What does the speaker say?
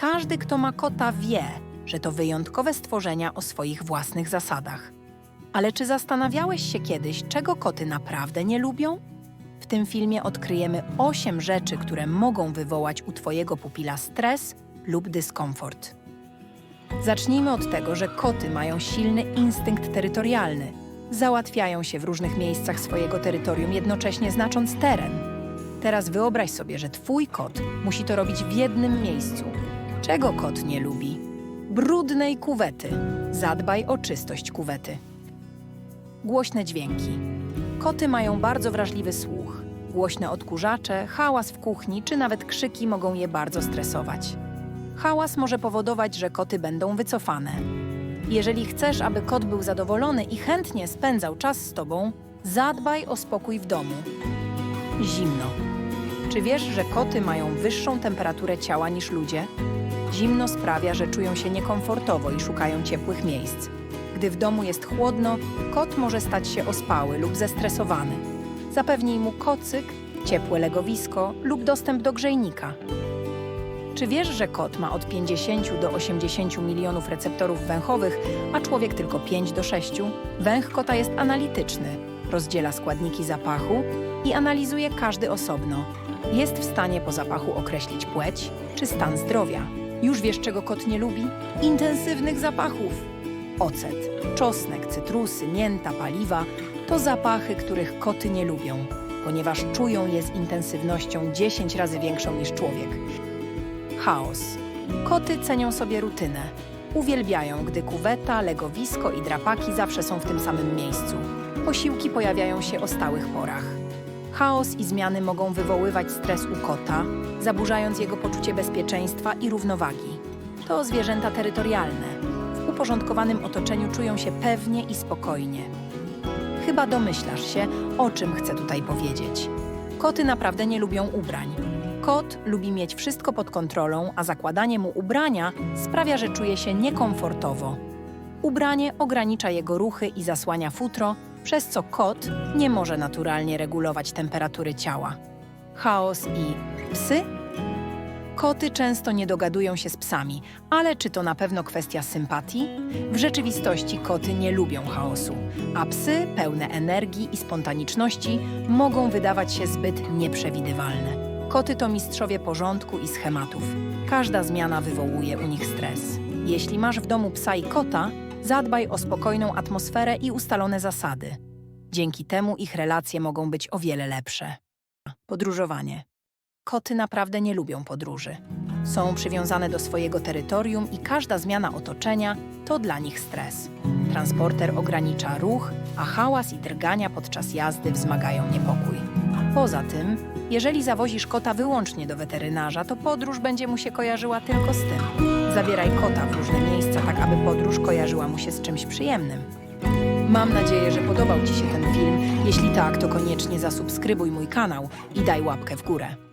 Każdy, kto ma kota, wie, że to wyjątkowe stworzenia o swoich własnych zasadach. Ale czy zastanawiałeś się kiedyś, czego koty naprawdę nie lubią? W tym filmie odkryjemy 8 rzeczy, które mogą wywołać u Twojego pupila stres lub dyskomfort. Zacznijmy od tego, że koty mają silny instynkt terytorialny. Załatwiają się w różnych miejscach swojego terytorium, jednocześnie znacząc teren. Teraz wyobraź sobie, że Twój kot musi to robić w jednym miejscu. Czego kot nie lubi? Brudnej kuwety. Zadbaj o czystość kuwety. Głośne dźwięki. Koty mają bardzo wrażliwy słuch. Głośne odkurzacze, hałas w kuchni czy nawet krzyki mogą je bardzo stresować. Hałas może powodować, że koty będą wycofane. Jeżeli chcesz, aby kot był zadowolony i chętnie spędzał czas z tobą, zadbaj o spokój w domu. Zimno. Czy wiesz, że koty mają wyższą temperaturę ciała niż ludzie? Zimno sprawia, że czują się niekomfortowo i szukają ciepłych miejsc. Gdy w domu jest chłodno, kot może stać się ospały lub zestresowany. Zapewnij mu kocyk, ciepłe legowisko lub dostęp do grzejnika. Czy wiesz, że kot ma od 50 do 80 milionów receptorów węchowych, a człowiek tylko 5 do 6? Węch kota jest analityczny, rozdziela składniki zapachu i analizuje każdy osobno. Jest w stanie po zapachu określić płeć czy stan zdrowia. Już wiesz, czego kot nie lubi? Intensywnych zapachów. Ocet, czosnek, cytrusy, mięta, paliwa to zapachy, których koty nie lubią, ponieważ czują je z intensywnością 10 razy większą niż człowiek. Chaos. Koty cenią sobie rutynę. Uwielbiają, gdy kuweta, legowisko i drapaki zawsze są w tym samym miejscu. Posiłki pojawiają się o stałych porach. Chaos i zmiany mogą wywoływać stres u kota, zaburzając jego poczucie bezpieczeństwa i równowagi. To zwierzęta terytorialne. W uporządkowanym otoczeniu czują się pewnie i spokojnie. Chyba domyślasz się, o czym chcę tutaj powiedzieć. Koty naprawdę nie lubią ubrań. Kot lubi mieć wszystko pod kontrolą, a zakładanie mu ubrania sprawia, że czuje się niekomfortowo. Ubranie ogranicza jego ruchy i zasłania futro, przez co kot nie może naturalnie regulować temperatury ciała. Chaos i psy? Koty często nie dogadują się z psami, ale czy to na pewno kwestia sympatii? W rzeczywistości koty nie lubią chaosu, a psy, pełne energii i spontaniczności, mogą wydawać się zbyt nieprzewidywalne. Koty to mistrzowie porządku i schematów. Każda zmiana wywołuje u nich stres. Jeśli masz w domu psa i kota, zadbaj o spokojną atmosferę i ustalone zasady. Dzięki temu ich relacje mogą być o wiele lepsze. Podróżowanie. Koty naprawdę nie lubią podróży. Są przywiązane do swojego terytorium i każda zmiana otoczenia to dla nich stres. Transporter ogranicza ruch, a hałas i drgania podczas jazdy wzmagają niepokój. Poza tym, jeżeli zawozisz kota wyłącznie do weterynarza, to podróż będzie mu się kojarzyła tylko z tym. Zabieraj kota w różne miejsca, tak aby podróż kojarzyła mu się z czymś przyjemnym. Mam nadzieję, że podobał Ci się ten film. Jeśli tak, to koniecznie zasubskrybuj mój kanał i daj łapkę w górę.